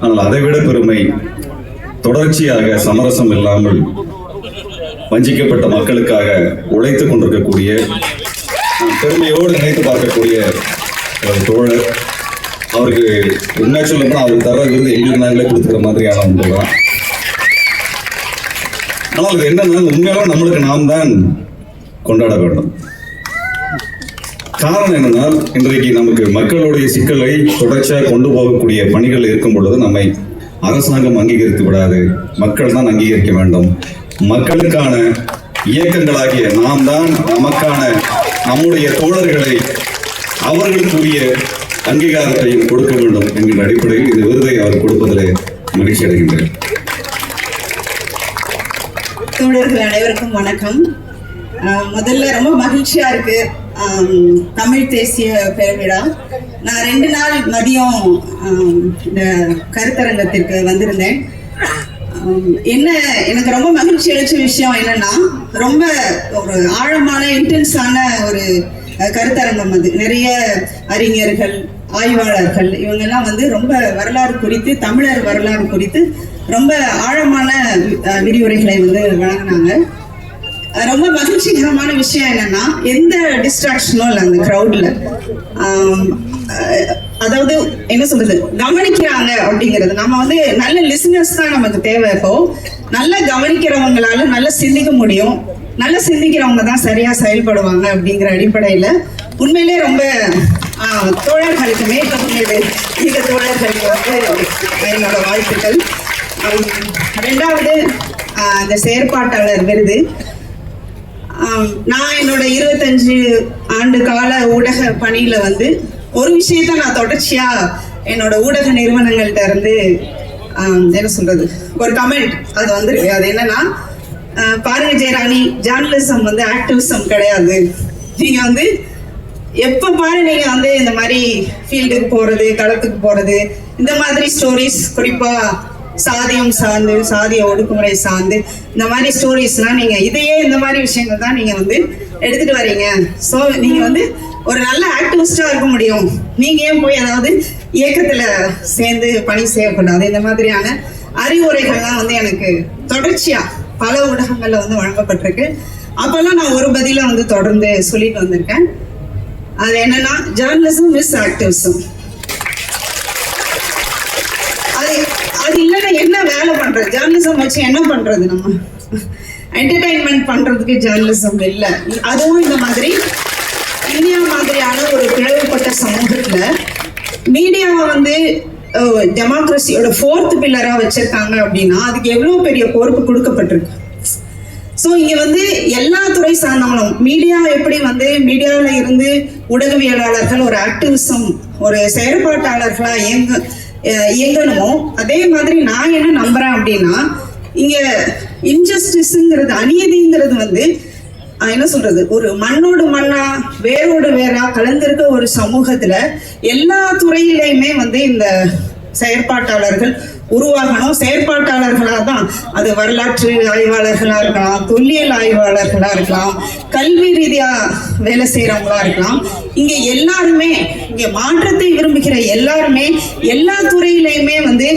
ஆனால் அதைவிட பெருமை தொடர்ச்சியாக சமரசம் இல்லாமல் வஞ்சிக்கப்பட்ட மக்களுக்காக உழைத்துக் கொண்டிருக்கக்கூடிய பெருமையோடு நினைத்து பார்க்கக்கூடிய ஒரு தோழர். அவருக்கு என்ன சொல்லப்போனால் அவர் தர விருது எங்களுக்கு நாங்களே கொடுத்துக்கிற மாதிரியான ஒன்று தான். ஆனால் அது என்னன்னா உண்மையாலும் நம்மளுக்கு நாம் தான் கொண்டாட வேண்டும். காரணம் என்னன்னா இன்றைக்கு நமக்கு மக்களுடைய சிக்கலை தொடர்ச்சியாக கொண்டு போகக்கூடிய பணிகள் இருக்கும் பொழுது நம்மை அரசாங்கம் அங்கீகரித்து விடாது. மக்கள் தான் அங்கீகரிக்க வேண்டும். மக்களுக்கான இயக்கங்களாகிய நாம் தான் நமக்கான நம்முடைய தோழர்களை அவர்களுக்குரிய அங்கீகாரத்தையும் கொடுக்க வேண்டும் என்கிற அடிப்படையில் இந்த விருதை அவர் கொடுப்பதிலே மகிழ்ச்சி அடைகின்றேன். தோழர்கள் அனைவருக்கும் வணக்கம். முதல்ல ரொம்ப மகிழ்ச்சியா இருக்கு. தமிழ் தேசிய பெருவிழா. நான் ரெண்டு நாள் மதியம் இந்த கருத்தரங்கத்திற்கு வந்திருந்தேன். என்ன எனக்கு ரொம்ப மகிழ்ச்சி அளிச்ச விஷயம் என்னன்னா ரொம்ப ஒரு ஆழமான இன்டென்ஸான ஒரு கருத்தரங்கம் அது. நிறைய அறிஞர்கள் ஆய்வாளர்கள் இவங்கெல்லாம் வந்து ரொம்ப வரலாறு குறித்து தமிழர் வரலாறு குறித்து ரொம்ப ஆழமான விரிவுரைகளை வந்து வழங்கினாங்க. ரொம்ப மகிழ்ச்சிகரமான விஷயம் என்னன்னா எந்த டிஸ்ட்ராக்ஷனும் இல்லை அந்த க்ரௌட்ல அதாவது என்ன சொல்றது? கவனிக்கிறாங்க அப்படிங்கிறது. நம்ம வந்து நல்ல லிசனர்ஸ் தான் நமக்கு தேவை இப்போ. நல்லா கவனிக்கிறவங்களால நல்லா சிந்திக்க முடியும். நல்லா சிந்திக்கிறவங்க தான் சரியா செயல்படுவாங்க அப்படிங்கிற அடிப்படையில உண்மையிலே ரொம்ப தோழர்களுக்கு மேற்கொண்டு இந்த தோழர்களுக்கு வந்து என்னோட வாழ்த்துக்கள். ரெண்டாவது இந்த செயற்பாட்டாளர் விருது. நான் என்னோட இருபத்தஞ்சு ஆண்டு கால ஊடக பணியில வந்து ஒரு விஷயத்த நான் தொடர்ச்சியா என்னோட ஊடக நிறுவனங்கள்ட்ட இருந்து என்ன சொல்றது ஒரு கமெண்ட் அது வந்திருக்கு. அது என்னன்னா ஆஹ், பாருங்க ஜெயராணி ஜேர்னலிசம் வந்து ஆக்டிவிசம் கிடையாது. நீங்க வந்து எப்ப பாரு நீங்க வந்து இந்த மாதிரி ஃபீல்டுக்கு போறது களத்துக்கு போறது இந்த மாதிரி ஸ்டோரிஸ் குறிப்பா சாதியம் சார்ந்து சாதிய ஒடுக்குமுறை சார்ந்து இந்த மாதிரி ஸ்டோரிஸ்லாம் நீங்க இதையே இந்த மாதிரி விஷயங்கள் தான் நீங்க வந்து எடுத்துட்டு வரீங்க. ஸோ நீங்க வந்து ஒரு நல்ல ஆக்டிவிஸ்டா இருக்க முடியும். நீங்க ஏன் போய் அதாவது இயக்கத்துல சேர்ந்து பணி செய்யக்கூடாது? இந்த மாதிரியான அறிவுரைகள்லாம் வந்து எனக்கு தொடர்ச்சியா பல ஊடகங்கள்ல வந்து வழங்கப்பட்டிருக்கு. அப்பெல்லாம் நான் ஒரு பதில வந்து தொடர்ந்து சொல்லிட்டு வந்திருக்கேன். அது என்னன்னா ஜேர்னலிசம் இஸ் ஆக்டிவிசம் அது அது இல்லைன்னா என்ன வேலை பண்றது. ஜேர்னலிசம் வச்சு என்ன பண்றது நம்ம? என்டர்டைன்மெண்ட் பண்றதுக்கு ஜேர்னலிசம் இல்லை. அதுவும் இந்த மாதிரி இந்தியா மாதிரியான ஒரு பிளவுபட்ட சமூகத்துல மீடியாவை வந்து டெமோக்ரஸியோட ஃபோர்த் பில்லரா வச்சிருக்காங்க அப்படின்னா அதுக்கு எவ்வளவு பெரிய பொறுப்பு கொடுக்கப்பட்டிருக்கு? ஸோ இங்க வந்து எல்லா துறை சார்ந்தவங்களும் மீடியா எப்படி வந்து மீடியாவில் இருந்து ஊடகவியலாளர்கள் ஒரு ஆக்டிவிசம் ஒரு செயற்பாட்டாளர்களா இயங்க இயங்கணுமோ அதே மாதிரி நான் என்ன நம்புறேன் அப்படின்னா இங்க இன்ஜஸ்டிஸ்ங்கிறது அநீதிங்கிறது வந்து என்ன சொல்றது? ஒரு மண்ணோடு மண்ணா வேரோடு வேறா கலந்திருக்க ஒரு சமூகத்துல எல்லா துறையிலையுமே வந்து இந்த செயற்பாட்டாளர்கள் உருவாகணும். செயற்பாட்டாளர்களாக தான் அது வரலாற்று ஆய்வாளர்களாக இருக்கலாம் தொல்லியல் ஆய்வாளர்களாக இருக்கலாம் கல்வி ரீதியாக வேலை செய்கிறவங்களா இருக்கலாம். இங்கே எல்லாருமே இங்கே மாற்றத்தை விரும்புகிற எல்லாருமே எல்லா துறையிலையுமே வந்து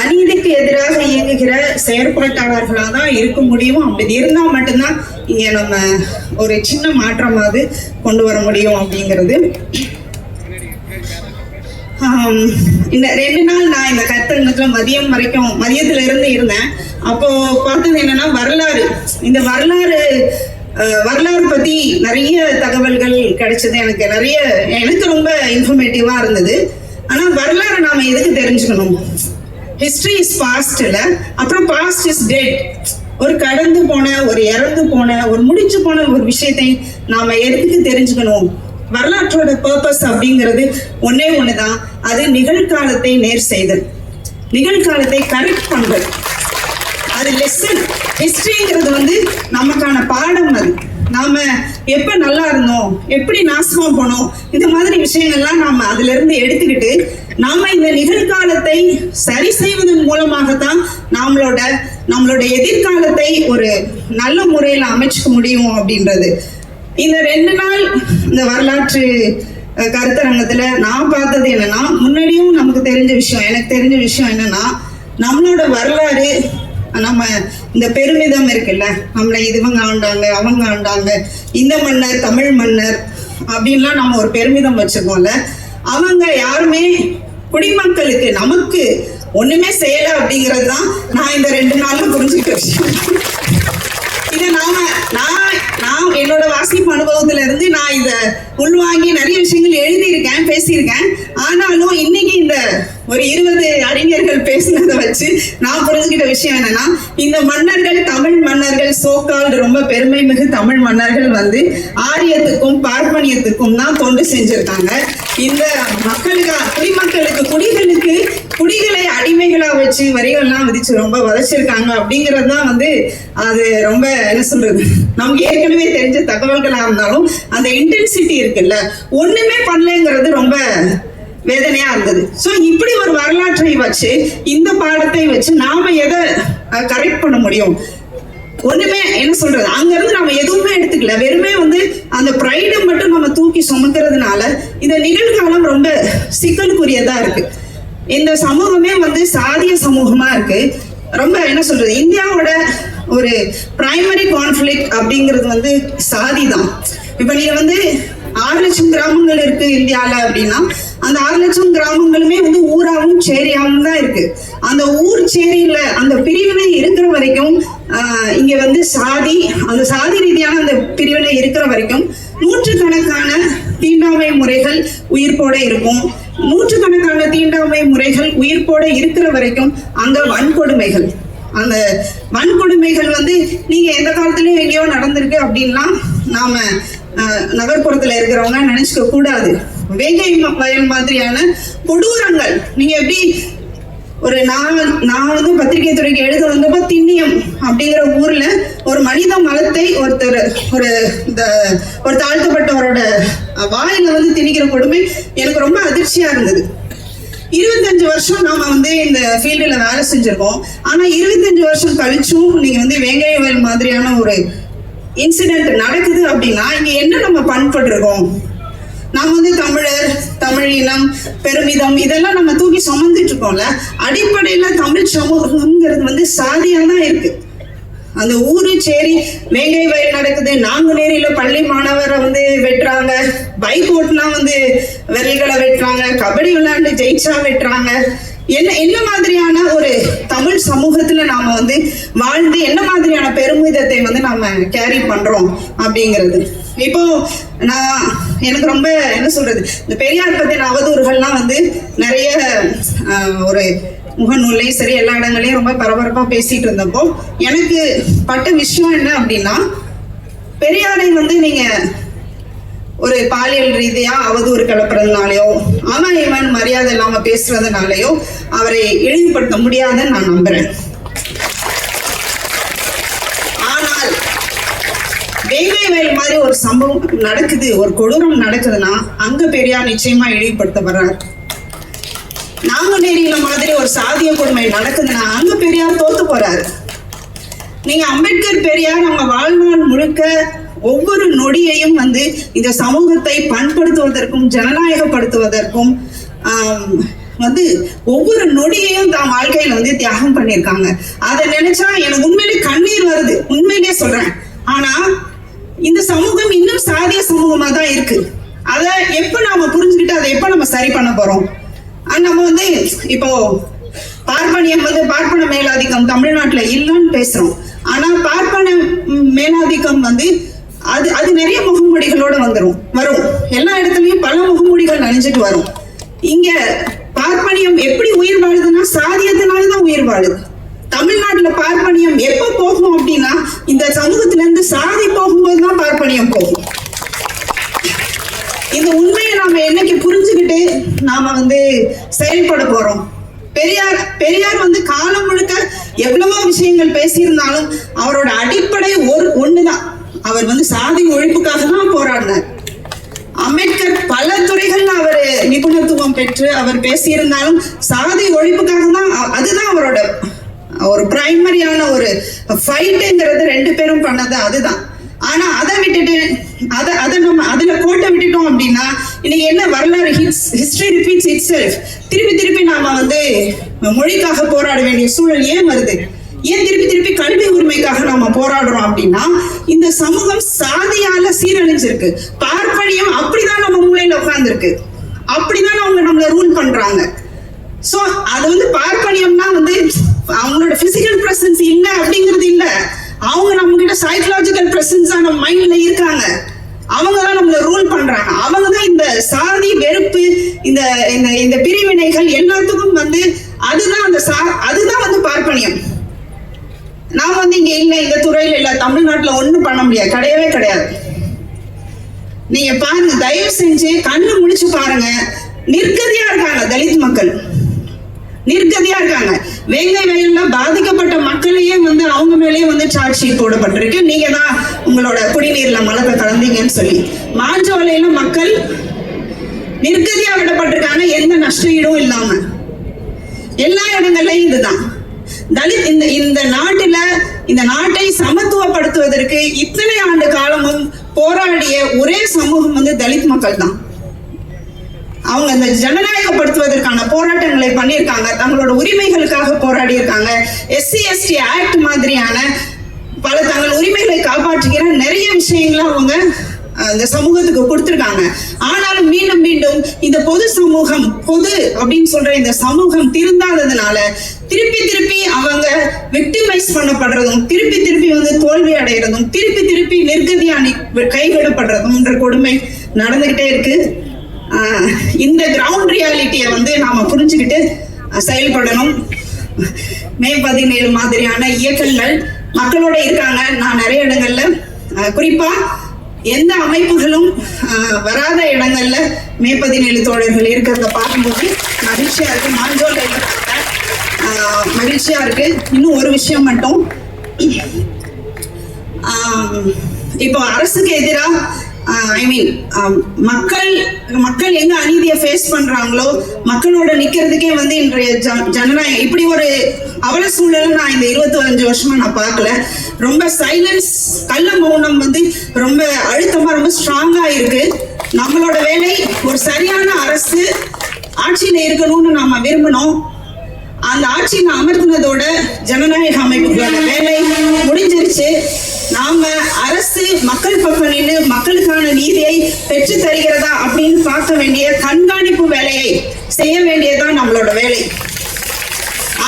அநீதிக்கு எதிராக இயங்குகிற செயற்பாட்டாளர்களாக தான் இருக்க முடியும். அப்படி இருந்தால் மட்டும்தான் இங்கே நம்ம ஒரு சின்ன மாற்றமாவது கொண்டு வர முடியும் அப்படிங்கிறது. இந்த ரெண்டு நாள் நான் இந்த கருத்தரங்கத்துல மதியம் வரைக்கும் மதியத்துல இருந்து இருந்தேன். அப்போ பார்த்தது என்னன்னா வரலாறு. இந்த வரலாறு வரலாறு பத்தி நிறைய தகவல்கள் கிடைச்சது. எனக்கு நிறைய எனக்கு ரொம்ப இன்ஃபர்மேட்டிவா இருந்தது. ஆனா வரலாறு நாம எதுக்கு தெரிஞ்சுக்கணும்? ஹிஸ்டரி இஸ் பாஸ்ட்ல அப்புறம் பாஸ்ட் இஸ் டெட் ஒரு கடந்து போன ஒரு இறந்து போன ஒரு முடிஞ்சு போன ஒரு விஷயத்தை நாம எதுக்கு தெரிஞ்சுக்கணும்? வரலாற்றோட பர்பஸ் அப்படிங்கிறது ஒன்னே ஒண்ணுதான். அது நிகழ்காலத்தை நேர் செய்தல். நிகழ்காலத்தை கரெக்ட் பண்றது அது லெசன் ஹிஸ்டரிங்கிறது வந்து நமக்கான பாடம் அது. நாம எப்ப நல்லா இருந்தோம் எப்படி நாசமா போனோம் இந்த மாதிரி விஷயங்கள்லாம் நாம அதுல இருந்து எடுத்துக்கிட்டு நாம இந்த நிகழ்காலத்தை சரி செய்வதன் மூலமாகத்தான் நம்மளோட நம்மளோட எதிர்காலத்தை ஒரு நல்ல முறையில் அமைச்சுக்க முடியும் அப்படின்றது. இந்த ரெண்டு நாள் இந்த வரலாற்று கருத்தரங்கத்துல நான் பார்த்தது என்னன்னா முன்னாடியும் நமக்கு தெரிஞ்ச விஷயம் எனக்கு தெரிஞ்ச விஷயம் என்னன்னா நம்மளோட வரலாறு நம்ம இந்த பெருமிதம் இருக்குல்ல நம்மளை இதுவங்க ஆண்டாங்க அவங்க ஆண்டாங்க இந்த மன்னர் தமிழ் மன்னர் அப்படின்லாம் நம்ம ஒரு பெருமிதம் வச்சுருக்கோம்ல அவங்க யாருமே குடிமக்களுக்கு நமக்கு ஒண்ணுமே செய்யல அப்படிங்கிறது தான் நான் இந்த ரெண்டு நாளும் புரிஞ்சுக்கிட்ட விஷயம். என்னோட வாசிப்பு அனுபவத்துல இருந்து நான் இத உள்வாங்கி நிறைய விஷயங்கள் எழுதியிருக்கேன் பேசியிருக்கேன். ஆனாலும் இன்னைக்கு ஒரு இருபது அறிஞர்கள் பேசினதை வச்சு நான் புரிஞ்சுக்கிட்ட விஷயம் என்னன்னா இந்த மன்னர்கள் தமிழ் மன்னர்கள் சோக்கால் ரொம்ப பெருமை மிகு தமிழ் மன்னர்கள் வந்து ஆரியத்துக்கும் பார்ப்பனியத்துக்கும் தான் தொண்டு செஞ்சிருக்காங்க. இந்த மக்களுக்கு குடிமக்களுக்கு குடிகளுக்கு குடிகளை அடிமைகளா வச்சு வரிகள்லாம் விதிச்சு ரொம்ப வதச்சிருக்காங்க அப்படிங்கிறது தான் வந்து அது ரொம்ப என்ன சொல்றது? நமக்கு ஏற்கனவே தெரிஞ்ச தகவல்களா இருந்தாலும் அந்த இன்டென்சிட்டி இருக்குல்ல ஒண்ணுமே பண்ணலங்கிறது ரொம்ப வேதனையா இருந்தது. சோ இப்படி ஒரு வரலாற்றை வச்சு இந்த பாடத்தை வச்சு நாம எதை கரெக்ட் பண்ண முடியும்? ஒண்ணுமே என்ன சொல்றது? அங்க இருந்து நம்ம எதுவுமே எடுத்துக்கல. வெறுமே வந்து அந்த ப்ரைடை மட்டும் நம்ம தூக்கி சுமக்கிறதுனால இந்த நிகழ்காலம் ரொம்ப சிக்கலுக்குரியதா இருக்கு. இந்த சமூகமே வந்து சாதிய சமூகமா இருக்கு. ரொம்ப என்ன சொல்றது? இந்தியாவோட ஒரு பிரைமரி கான்ஃபிளிக் அப்படிங்கிறது வந்து சாதி தான் இப்ப நீங்க வந்து ஆறு லட்சம் கிராமங்கள் இருக்கு இந்தியால அப்படின்னா அந்த ஆறு லட்சம் கிராமங்களுமே வந்து ஊராவும் சேரியாவும் தான் இருக்கு. அந்த ஊர் சேரியில அந்த பிரிவினை இருக்கிற வரைக்கும் ஆஹ், இங்க வந்து சாதி அந்த சாதி ரீதியான அந்த பிரிவினை இருக்கிற வரைக்கும் நூற்றுக்கணக்கான தீண்டாமை முறைகள் உயிர்ப்போட இருக்கும். நூற்றுக்கணக்கான தீண்டாமை முறைகள் உயிர்ப்போட இருக்கிற வரைக்கும் அங்க வன்கொடுமைகள். அந்த வன்கொடுமைகள் வந்து நீங்க எந்த காலத்துலயும் எங்கேயோ நடந்திருக்கு அப்படின்லாம் நாம நகர்ப்புறத்துல இருக்கிறவங்க நினைச்சுக்க கூடாது. வேங்கை வயல் மாதிரியான கொடூரங்கள். நீங்க எப்படி ஒரு நான் நான் வந்து பத்திரிகை துறைக்கு எழுத வந்தப்போ திண்ணியம் அப்படிங்கிற ஊர்ல ஒரு மனித மலத்தை ஒருத்தர் ஒரு இந்த ஒரு தாழ்த்தப்பட்டவரோட வாயில வந்து திணிக்கிற கொடுமை எனக்கு ரொம்ப அதிர்ச்சியா இருந்தது. இருபத்தஞ்சு வருஷம் நாம வந்து இந்த ஃபீல்டுல வேலை செஞ்சிருக்கோம். ஆனா இருபத்தஞ்சு வருஷம் கழிச்சும் நீங்க வந்து வேங்காய வயல் மாதிரியான ஒரு இன்சிடென்ட் நடக்குது அப்படின்னா இங்க என்ன நம்ம பண்பட்டிருக்கோம்? நாம வந்து தமிழர் தமிழ் இனம் பெருமிதம் இதெல்லாம் நம்ம தூக்கி சுமந்துட்டு இருக்கோம்ல அடிப்படையில தமிழ் சமூகம்ங்கிறது வந்து சாதியா தான் இருக்கு. அந்த ஊரு சேரி வேங்கை வயல் நடக்குது நாங்குநேரியில பள்ளி மாணவரை வந்து வெட்டுறாங்க பைக் ஓட்டுனா வந்து விரல்களை வெட்டுறாங்க கபடி விளையாண்டு ஜெயிச்சா வெட்டுறாங்க என்ன என்ன மாதிரியான ஒரு தமிழ் சமூகத்துல நாம வந்து வாழ்ந்து என்ன மாதிரியான பெருமிதத்தை வந்து நாம கேரி பண்றோம் அப்படிங்கிறது. இப்போ நான் எனக்கு ரொம்ப என்ன சொல்றது இந்த பெரியார் பத்தின அவதூறுகள்லாம் வந்து நிறைய ஒரு முகநூல்லையும் சரி எல்லா இடங்களையும் ரொம்ப பரபரப்பா பேசிட்டு இருந்தப்போ எனக்கு பட்ட விஷயம் என்ன அப்படின்னா பெரியாரை வந்து நீங்க ஒரு பாலியல் ரீதியா அவதூறு கிளப்புறதுனாலயோ அவன் இவன் மரியாதை இல்லாம பேசுறதுனாலயோ அவரை இழிவுபடுத்த முடியாதுன்னு நான் நம்புறேன். ஆனால் வேங்கை வயல் மாதிரி ஒரு சம்பவம் நடக்குது ஒரு கொடூரம் நடக்குதுன்னா அங்க பெரியார் நிச்சயமா இழிவுபடுத்தப்படுறார் நாங்குநேரியில மாதிரி ஒரு சாதிய கொடுமை நடக்குதுன்னா அங்க பெரியார் தோத்து போறாரு. நீங்க அம்பேத்கர் பெரியார் அவங்க வாழ்நாள் முழுக்க ஒவ்வொரு நொடியையும் வந்து இந்த சமூகத்தை பண்படுத்துவதற்கும் ஜனநாயகப்படுத்துவதற்கும் வந்து ஒவ்வொரு நொடியையும் தான் வாழ்க்கையில வந்து தியாகம் பண்ணியிருக்காங்க. அதை நினைச்சா எனக்கு உண்மையிலே கண்ணீர் வருது. உண்மையிலே சொல்றேன். ஆனா இந்த சமூகம் இன்னும் சாதிய சமூகமா தான் இருக்கு. அதை எப்ப நாம புரிஞ்சுக்கிட்டு அதை எப்ப நம்ம சரி பண்ண போறோம்? நம்ம வந்து இப்போ பார்ப்பனியம் வந்து பார்ப்பன மேலாதிக்கம் தமிழ்நாட்டுல இல்லைன்னு பேசுறோம். ஆனா பார்ப்பன மேலாதிக்கம் வந்து அது அது நிறைய முகமூடிகளோட வந்துடும் வரும். எல்லா இடத்துலயும் பல முகமூடிகள் அணிஞ்சிட்டு வரும். இங்க பார்ப்பனியம் எப்படி உயிர் வாழுதுன்னா சாதியத்தினாலதான் உயிர் வாழுது. தமிழ்நாட்டுல பார்ப்பனியம் எப்ப போகும் அப்படின்னா இந்த சமூகத்துல இருந்து சாதி போகும்போது தான் பார்ப்பனியம் போகும். இந்த உண்மையை நாம என்னைக்கு புரிஞ்சுக்கிட்டு நாம வந்து செயல்பட போறோம்? பெரியார் பெரியார் வந்து காலம் முழுக்க எவ்வளவோ விஷயங்கள் பேசியிருந்தாலும் அவரோட அடிப்படை ஒரு ஒண்ணுதான். அவர் வந்து சாதி ஒழிப்புக்காக தான் போராடினார் அம்பேத்கர் பல துறைகள்ல அவர் நிபுணத்துவம் பெற்று அவர் பேசியிருந்தாலும் சாதி ஒழிப்புக்காக தான் அதுதான் அவரோட ஒரு பிரைமரியான ஒரு ஃபைட்டுங்கிறது ரெண்டு பேரும் பண்ணது அதுதான். ஆனா அதை விட்டுட்டு அதை அதை நம்ம அதுல கோட்டை விட்டுட்டோம் அப்படின்னா இன்னைக்கு என்ன வரலாறு ஹிஸ்டரி ரிப்பீட்ஸ் இட் செல்ஃப் திருப்பி திருப்பி நாம வந்து மொழிக்காக போராட வேண்டிய சூழல் ஏன் வருது? ஏன் திருப்பி திருப்பி கல்வி உரிமைக்காக நாம போராடுறோம் அப்படின்னா இந்த சமூகம் சாதியால சீரழிஞ்சிருக்கு. பார்ப்பனியம் அப்படிதான் நம்ம மூலையில உட்கார்ந்துருக்கு. அப்படிதான் அவங்க நம்மள ரூல் பண்றாங்க. சோ அது வந்து பார்ப்பனியம்னா வந்து அவங்களோட பிசிக்கல் பிரசன்ஸ் இல்ல அப்படிங்கிறது இல்ல. அவங்க நம்ம கிட்ட சைக்கலாஜிக்கல் பிரசன்ஸா நம்ம மைண்ட்ல இருக்காங்க. அவங்க தான் நம்மள ரூல் பண்றாங்க. அவங்க தான் இந்த சாதி வெறுப்பு இந்த இந்த இந்த பிரிவினைகள் எல்லாத்துக்கும் வந்து அதுதான் அந்த சா அதுதான் வந்து பார்ப்பனியம் நான் வந்து இங்க இல்ல இந்த துறையில இல்ல தமிழ்நாட்டுல ஒண்ணும் பண்ண முடியாது. கிடையவே கிடையாது. நீங்க பாருங்க தயவு செஞ்சு கண்ணு முழிச்சு பாருங்க. நிர்கதியா இருக்காங்க தலித் மக்கள். நிர்கதியா இருக்காங்க. வேங்கை வயல்ல பாதிக்கப்பட்ட மக்களையே வந்து அவங்க மேலேயே வந்து சார்ஜ் ஷீட் போடப்பட்டிருக்கு. நீங்க தான் உங்களோட குடிநீர்ல மலத்தை கலந்தீங்கன்னு சொல்லி. மாஞ்சோலையில மக்கள் நிர்கதியா விடப்பட்டிருக்காங்க. எந்த நஷ்ட ஈடும் இல்லாம. எல்லா இடங்கள்லயும் இதுதான். தலித் இந்த இந்த நாட்டுல இந்த நாட்டை சமத்துவப்படுத்துவதற்கு இத்தனை ஆண்டு காலமும் போராடிய ஒரே சமூகம் வந்து தலித் மக்கள் தான் அவங்க இந்த ஜனநாயகப்படுத்துவதற்கான போராட்டங்களை பண்ணியிருக்காங்க. தங்களோட உரிமைகளுக்காக போராடி இருக்காங்க எஸ்சி எஸ்டி ஆக்ட் மாதிரியான பல தங்கள் உரிமைகளை காப்பாற்றுகிற நிறைய விஷயங்களை அவங்க இந்த சமூகத்துக்கு கொடுத்துருக்காங்க. ஆனாலும் மீண்டும் மீண்டும் இந்த பொது சமூகம் பொது அப்படின்னு சொல்ற இந்த சமூகம் திருந்தாததுனால திருப்பி திருப்பி அவங்க விக்டிமைஸ் பண்ணப்படுறதும் திருப்பி திருப்பி வந்து தோல்வி அடைகிறதும் திருப்பி திருப்பி நிர்கதியா கைவிடப்படுறதும்ன்ற கொடுமை நடந்துகிட்டே இருக்கு. ஆஹ் இந்த கிரவுண்ட் ரியாலிட்டியை வந்து நாம புரிஞ்சுக்கிட்டு செயல்படணும். மே பதினேழு மாதிரியான இயக்கங்கள் மக்களோட இருக்காங்க. நான் நிறைய இடங்கள்ல குறிப்பா எந்த அமைப்புகளும் வராத இடங்கள்ல மே பதினேழு தோழர்கள் இருக்கிறத பார்க்கும்போது மகிழ்ச்சியா இருக்கு. மாஞ்சோல் மகிழ்ச்சியா இருக்கு. இன்னும் ஒரு விஷயம் மட்டும். இப்போ அரசுக்கு எதிராக ஐ மீன் மக்கள் மக்கள் எங்க அநீதியை ஃபேஸ் பண்றாங்களோ மக்களோட நிக்கிறதுக்கே வந்து இன்றைய ஜனநாயகம் இப்படி ஒரு அவல சூழலை நான் இந்த 25 வருஷமா நான் பார்க்கல. ரொம்ப சைலன்ஸ் கள்ள மௌனம் வந்து ரொம்ப அழுத்தமா ரொம்ப ஸ்ட்ராங்கா இருக்கு. நம்மளோட வேலை ஒரு சரியான அரசு ஆட்சியில இருக்கணும்னு நாம விரும்பணும் அந்த ஆட்சியில் அமர்த்தினதோட ஜனநாயக அமைப்புகளோட வேலை முடிஞ்சிருச்சு. நாம அரசு மக்கள் பக்கம் நின்று மக்களுக்கான நீதியை பெற்று தருகிறதா அப்படின்னு பார்க்க வேண்டிய கண்காணிப்பு வேலையை செய்ய வேண்டியதுதான் நம்மளோட வேலை.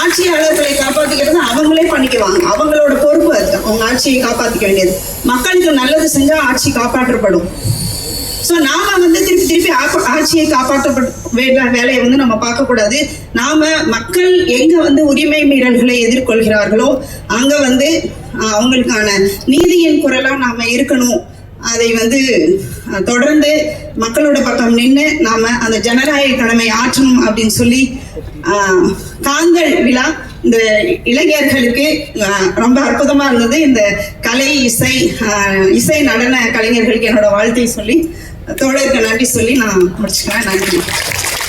ஆட்சியாளர்களை காப்பாத்திக்கிறது அவங்களே பண்ணிக்குவாங்க. அவங்களோட பொறுப்பு அது. அவங்க ஆட்சியை காப்பாத்திக்க வேண்டியது. மக்களுக்கு நல்லது செஞ்சா ஆட்சி காப்பாற்றப்படும். சோ நாம வந்து திருப்பி திருப்பி ஆட்சியை காப்பாற்றப்படும் வேலையை வந்து நம்ம பார்க்க கூடாது நாம மக்கள் எங்க வந்து உரிமை மீறல்களை எதிர்கொள்கிறார்களோ அங்க வந்து அவங்களுக்கான நீதியின் குரலா நாம இருக்கணும். அதை வந்து தொடர்ந்து மக்களோட பக்கம் நின்று நாம அந்த ஜனநாயக கடமை ஆற்றணும் அப்படின்னு சொல்லி அஹ், காந்தல் விழா இந்த இளைஞர்களுக்கு ரொம்ப அற்புதமா இருந்தது. இந்த கலை இசை இசை நடன கலைஞர்களுக்கு என்னோட வாழ்த்தை சொல்லி தோழருக்கு நன்றி சொல்லி நான் முடிச்சுக்கிறேன். நன்றி.